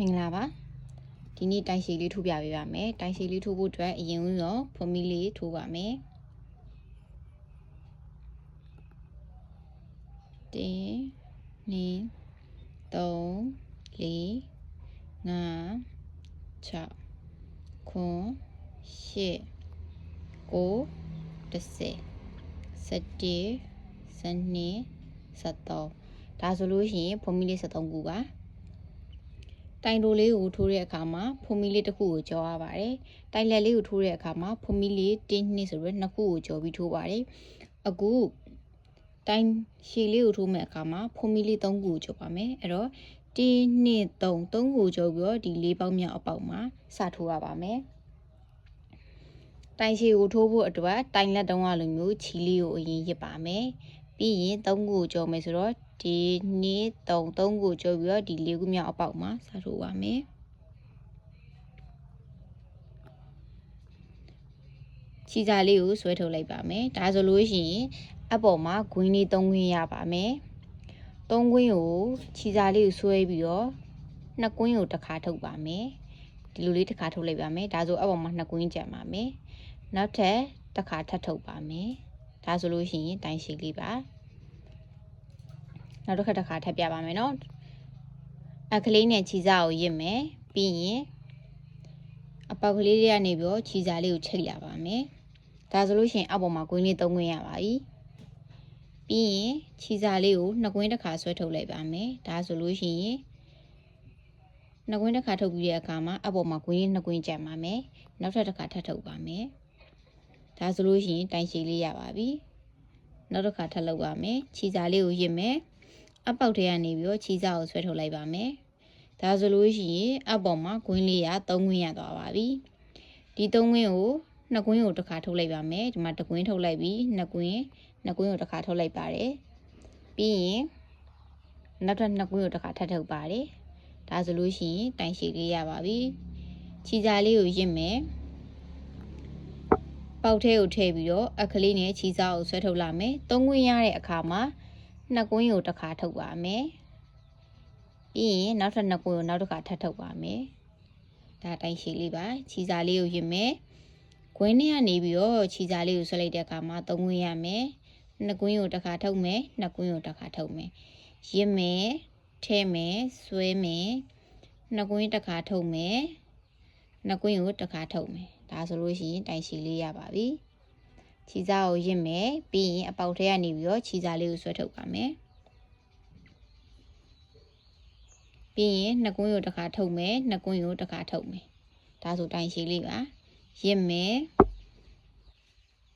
မင်္ဂလာပါဒီနေ့တိုင်ရှည်လေးထိုးပြပေးပါမယ်တိုင်ရှည်လေးထိုးဖို့အတွက်အရင်ဦးဆုံးဖွန်မီလေးထိုးပါမယ်တင်းနေ3 4 5 6ခွန်8 9 10 17 12 13ဒါဆိုလို့ရှိရင်ဖွန်မီလေး73ခုပါ တိုင်တိုလေးကိုထိုးတဲ့အခါမှာဖွန်မီလေးတစ်ခုကိုကြောရပါတယ်။တိုင်လက်လေးကိုထိုးတဲ့အခါမှာဖွန်မီလေးတင်းနှစ်ဆိုပြီးနှစ်ခုကိုကြောပြီးထိုးပါတယ်။အခုတိုင်ရှည်လေးကိုထိုးမဲ့အခါမှာဖွန်မီလေးသုံးခုကိုကြောပါမယ်။အဲ့တော့တင်းနှစ်သုံးသုံးခုကြောပြီးတော့ဒီလေးပေါင်းမြောက်အပေါက်မှာစထိုးရပါမယ်။တိုင်ရှည်ကိုထိုးဖို့အတွက်တိုင်လက်တုံးကလိုမျိုးချီလေးကိုအရင်ရစ်ပါမယ်။ပြီးရင်သုံးခုကိုကြောမယ်ဆိုတော့ ဒီနေ့3 3ကိုကျုပ်ပြီးတော့ဒီ၄ခုမြောက်အပေါက်မှာစထိုးပါမယ်ချီစာလေးကိုဆွဲထုတ်လိုက်ပါမယ်ဒါဆိုလို့ရှိရင်အပေါ်မှာဂွင်းလေး၃ခွင်းရပါမယ်၃ခွင်းကိုချီစာလေးကိုဆွဲပြီးတော့နှစ်ကွင်းကိုတစ်ခါထုတ်ပါမယ်ဒီလိုလေးတစ်ခါထုတ်လိုက်ပါမယ်ဒါဆိုအပေါ်မှာနှစ်ကွင်းကျန်ပါမယ်နောက်ထပ်တစ်ခါထပ်ထုတ်ပါမယ်ဒါဆိုလို့ရှိရင်တိုင်ရှိလေးပါ နောက်တစ်ခါတစ်ခါထပ်ပြပါမယ်နော်အခလေးနဲ့ခြီစားကိုရစ်မယ်ပြီးရင်အပေါက်ကလေးတွေကနေပြီးတော့ခြီစားလေးကိုချိတ်လာပါမယ်ဒါဆိုလို့ရှိရင်အပေါ်မှာကွင်းလေးသုံးကွင်းရပါပြီပြီးရင်ခြီစားလေးကိုနှစ်ကွင်းတစ်ခါဆွဲထုတ်လိုက်ပါမယ်ဒါဆိုလို့ရှိရင်နှစ်ကွင်းတစ်ခါထုတ်ပြီးတဲ့အခါမှာအပေါ်မှာကွင်းလေးနှစ်ကွင်းကျန်ပါမယ်နောက်ထပ်တစ်ခါထပ်ထုတ်ပါမယ်ဒါဆိုလို့ရှိရင်တိုင်ရှည်လေးရပါပြီနောက်တစ်ခါထပ်လုပ်ပါမယ်ခြီစားလေးကိုရစ်မယ် အပေါက်ထဲကနေပြီးတော့ချီစားကိုဆွဲထုတ်လိုက်ပါမယ်။ဒါဆိုလို့ရှိရင်အပေါ်မှာဂွင်းလေးရ3ဂွင်းရသွားပါပြီ။ဒီ3ဂွင်းကို2ဂွင်းကိုတစ်ခါထုတ်လိုက်ပါမယ်။ဒီမှာ1ဂွင်းထုတ်လိုက်ပြီး2ဂွင်း2ဂွင်းကိုတစ်ခါထုတ်လိုက်ပါတယ်။ပြီးရင်နောက်ထပ်2ဂွင်းကိုတစ်ခါထပ်ထုတ်ပါတယ်။ဒါဆိုလို့ရှိရင်တိုင်ရှည်လေးရပါပြီ။ချီစားလေးကိုရင့်မယ်။ပေါက်ထဲကိုထည့်ပြီးတော့အခလေးနဲ့ချီစားကိုဆွဲထုတ်လာမယ်။3ဂွင်းရတဲ့အခါမှာ နှစ်ကွင်းကိုတစ်ခါထုတ်ပါမယ်ပြီးရင်နောက်ထပ်နှစ်ကွင်းကိုနောက်တစ်ခါထပ်ထုတ်ပါမယ်ဒါတိုင်းရှိလေးပါခြီစာလေးကိုရစ်မယ်ကွင်းနဲ့ကနေပြီးတော့ခြီစာလေးကိုဆွဲလိုက်တဲ့အခါမှာသုံးကွင်းရမယ်နှစ်ကွင်းကိုတစ်ခါထုတ်မယ်နှစ်ကွင်းကိုတစ်ခါထုတ်မယ်ရစ်မယ်ထဲမယ်ဆွဲမယ်နှစ်ကွင်းတစ်ခါထုတ်မယ်နှစ်ကွင်းကိုတစ်ခါထုတ်မယ်ဒါဆိုလို့ရှိရင်တိုင်ရှိလေးရပါပြီ ခြီစားကိုရစ်မယ်ပြီးရင်အပေါက်ထဲကနေပြီးတော့ခြီစားလေးကိုဆွဲထုတ်ပါမယ်ပြီးရင်နှစ်ကွင်းကိုတစ်ခါထုတ်မယ်နှစ်ကွင်းကိုတစ်ခါထုတ်မယ်ဒါဆိုတိုင်ရှိလေးပါရစ်မယ်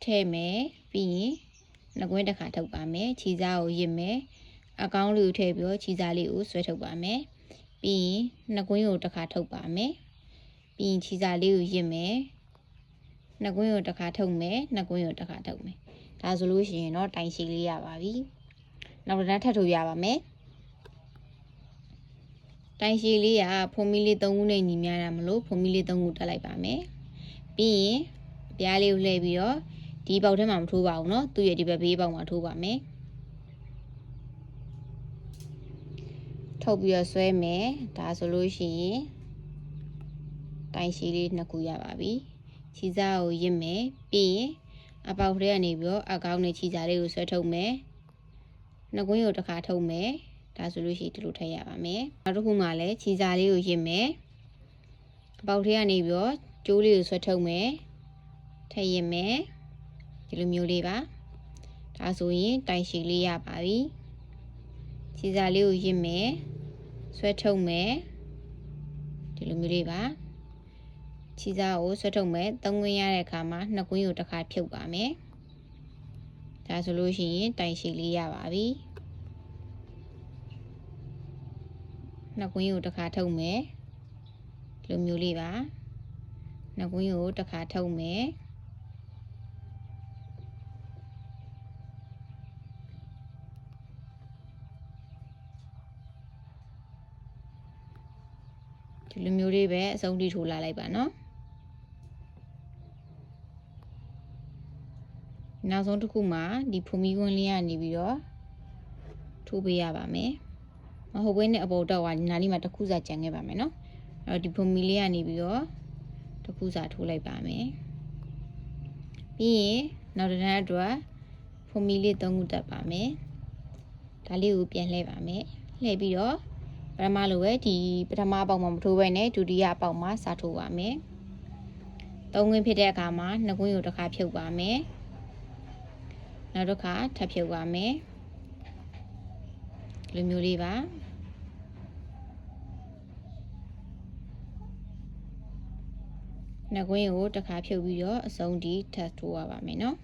ထဲမယ်ပြီးရင်နှစ်ကွင်းတစ်ခါထုတ်ပါမယ်ခြီစားကိုရစ်မယ်အကောင်းလေးကိုထည့်ပြီးတော့ခြီစားလေးကိုဆွဲထုတ်ပါမယ်ပြီးရင်နှစ်ကွင်းကိုတစ်ခါထုတ်ပါမယ်ပြီးရင်ခြီစားလေးကိုရစ်မယ် နှစ်ကွင်းကိုတစ်ခါထုတ်မယ်နှစ်ကွင်းကိုတစ်ခါထုတ်မယ်ဒါဆိုလို့ရှိရင်တော့တိုင်ရှိလေးရပါပြီနောက်တစ်ထပ်ထုတ်ရပါမယ်တိုင်ရှိလေးကဖုံမီလေး၃ခုနဲ့ညီများတာမလို့ဖုံမီလေး၃ခုတက်လိုက်ပါမယ်ပြီးရင်အပြားလေးကိုလှည့်ပြီးတော့ဒီပေါက်ထဲမှာမထိုးပါဘူးเนาะသူ့ရဲ့ဒီဘက်ဘေးပေါက်မှာထိုးပါမယ်ထုတ်ပြီးတော့ဆွဲမယ်ဒါဆိုလို့ရှိရင်တိုင်ရှိလေးနှစ်ခုရပါပြီ ခြီစားကိုရစ်မယ်ပြီးရင်အပေါက်ထဲကနေပြီးတော့အကောင်းနဲ့ခြီစားလေးကိုဆွဲထုတ်မယ်နှစ်ကွင်းကိုတစ်ခါထုတ်မယ်ဒါဆိုလို့ရှိရင်ဒီလိုထည့်ရပါမယ်နောက်တစ်ခုမှလည်းခြီစားလေးကိုရစ်မယ်အပေါက်ထဲကနေပြီးတော့ကျိုးလေးကိုဆွဲထုတ်မယ်ထည့်ရမယ်ဒီလိုမျိုးလေးပါဒါဆိုရင်တိုင်ရှည်လေးရပါပြီခြီစားလေးကိုရစ်မယ်ဆွဲထုတ်မယ်ဒီလိုမျိုးလေးပါ ခြီစားကိုဆွဲထုတ်မယ်သုံးခွင်းရတဲ့အခါမှာနှစ်ခွင်းကိုတစ်ခါဖြုတ်ပါမယ်ဒါဆိုလို့ရှိရင်တိုင်ရှိလေးရပါပြီနှစ်ခွင်းကိုတစ်ခါထုတ်မယ်လိုမျိုးလေးပါနှစ်ခွင်းကိုတစ်ခါထုတ်မယ်ဒီလိုမျိုးလေးပဲအဆုံးထိထိုးလာလိုက်ပါနော် နောက်ဆုံးတစ်ခုမှာဒီဖူမီကွန်းလေးကနေပြီးတော့ထိုးပေးရပါမယ်မဟုတ်ဘဲနဲ့အပေါ်တော့ကနားလေးမှာတစ်ခုစာကြံခဲ့ပါမယ်နော်အဲ့တော့ဒီဖုန်မီလေးကနေပြီးတော့တစ်ခုစာထိုးလိုက်ပါမယ်ပြီးရင်နောက်တစ်ထပ်အတွက်ဖုန်မီလေးသုံးခုတက်ပါမယ်ဒါလေးကိုပြန်လှည့်ပါမယ်လှည့်ပြီးတော့ပထမလိုပဲဒီပထမပေါက်မှာမထိုးဘဲနဲ့ဒုတိယပေါက်မှာစာထိုးပါမယ်သုံးခွင်းဖြစ်တဲ့အခါမှာနှစ်ခွင်းကိုတစ်ခါဖြုတ်ပါမယ် နောက်တစ်ခါထပ်ဖြုတ်ပါမယ်ဒီလိုမျိုးလေးပါနှစ်ခွင်းကိုတစ်ခါဖြုတ်ပြီးတော့အစုံဒီထပ်ထိုးရပါမယ်နော်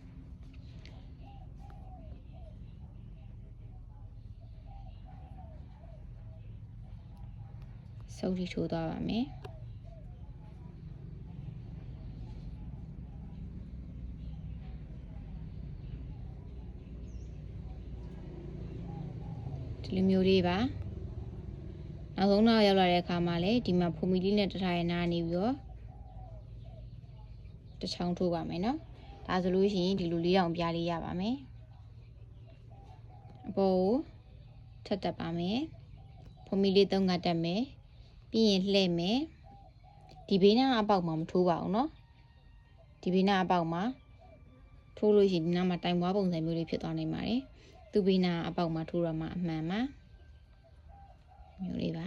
စုပ်ဒီထိုးသွားပါမယ် ဒီလိုမျိုးလေးပါနောက်ဆုံးတော့ရောက်လာတဲ့အခါမှာလည်းဒီမှာဖူမီလေးနဲ့တထားရနာနေပြီးတော့တစ်ချောင်းထိုးပါမယ်နော်ဒါဆိုလို့ရှိရင်ဒီလိုလေးတောင်ပြားလေးရပါမယ်အပေါ်ကိုထပ်တက်ပါမယ်ဖူမီလေးသုံးကတက်မယ်ပြီးရင်လှည့်မယ်ဒီဘေးနားအပေါက်မှာမထိုးပါဘူးနော်ဒီဘေးနားအပေါက်မှာထိုးလို့ရှိရင်ဒီနားမှာတိုင်ပွားပုံစံမျိုးလေးဖြစ်သွားနိုင်ပါတယ် သူဘေးနားအပေါက်မှာထိုးရမှာအမှန်ပါမျိုးလေးပါ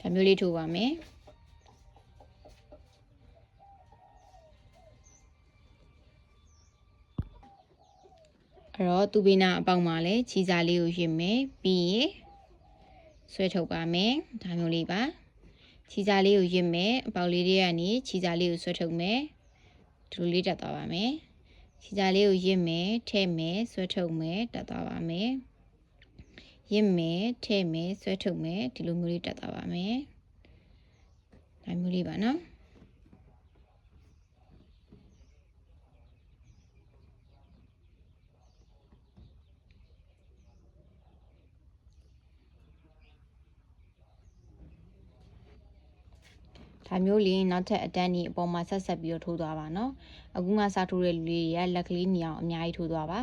ဒါမျိုးလေးထိုးပါမယ်အဲ့တော့သူဘေးနာအပေါက်မှာလည်းခြီစာလေးကိုရစ်မယ်ပြီးရင်ဆွဲထုတ်ပါမယ်ဒါမျိုးလေးပါ ခြီစာလေးကိုရစ်မယ်အပေါက်လေးတွေကနေခြီစာလေးကိုဆွဲထုတ်မယ်ဒီလိုလေးတက်သွားပါမယ်ခြီစာလေးကိုရစ်မယ်ထဲ့မယ်ဆွဲထုတ်မယ်တက်သွားပါမယ်ရစ်မယ်ထဲ့မယ်ဆွဲထုတ်မယ်ဒီလိုမျိုးလေးတက်သွားပါမယ်ဒါမျိုးလေးပါနော် ဒါမျိုးလင်းနောက်ထပ်အတန်းကြီးအပေါ်မှာဆက်ဆက်ပြီးတော့ထိုးသွားပါနော်အခုငါစားထိုးတဲ့လူလေးတွေကလက်ကလေးညအောင်အများကြီးထိုးသွားပါ